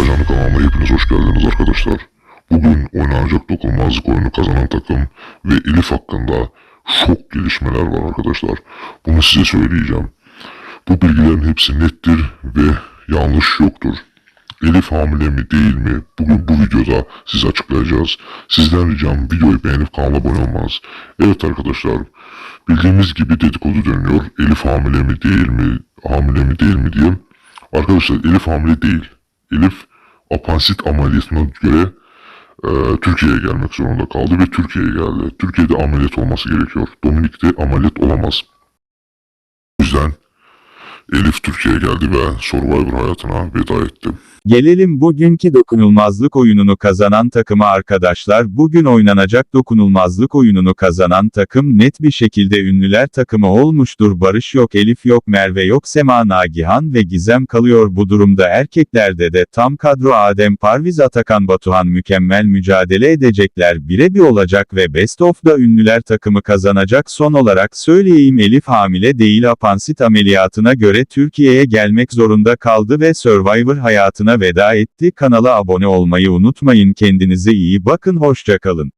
Afacanlı kanalıma hepiniz hoş geldiniz arkadaşlar. Bugün oynanacak dokunulmazlık oyunu kazanan takım ve Elif hakkında şok gelişmeler var arkadaşlar. Bunu size söyleyeceğim. Bu bilgilerin hepsi nettir ve yanlış yoktur. Elif hamile mi değil mi? Bugün bu videoda size açıklayacağız. Sizden ricam videoyu beğenip kanala abone olmanız. Evet arkadaşlar bildiğimiz gibi dedikodu dönüyor. Elif hamile mi değil mi? Hamile mi değil mi diye. Arkadaşlar Elif hamile değil. Elif apansit ameliyatına göre e, Türkiye'ye gelmek zorunda kaldı ve Türkiye'ye geldi. Türkiye'de ameliyat olması gerekiyor. Dominik'te ameliyat olamaz. O yüzden Elif Türkiye'ye geldi ve Survivor hayatına veda etti. Gelelim bugünkü dokunulmazlık oyununu kazanan takıma arkadaşlar. Bugün oynanacak dokunulmazlık oyununu kazanan takım net bir şekilde ünlüler takımı olmuştur. Barış yok, Elif yok, Merve yok, Sema Nagihan ve Gizem kalıyor. Bu durumda erkeklerde de tam kadro Adem Parviz Atakan Batuhan mükemmel mücadele edecekler. Birebir olacak ve Best of'da ünlüler takımı kazanacak. Son olarak söyleyeyim Elif hamile değil apansit ameliyatına göre Türkiye'ye gelmek zorunda kaldı ve Survivor hayatına veda etti. Kanala abone olmayı unutmayın. Kendinize iyi bakın. Hoşçakalın.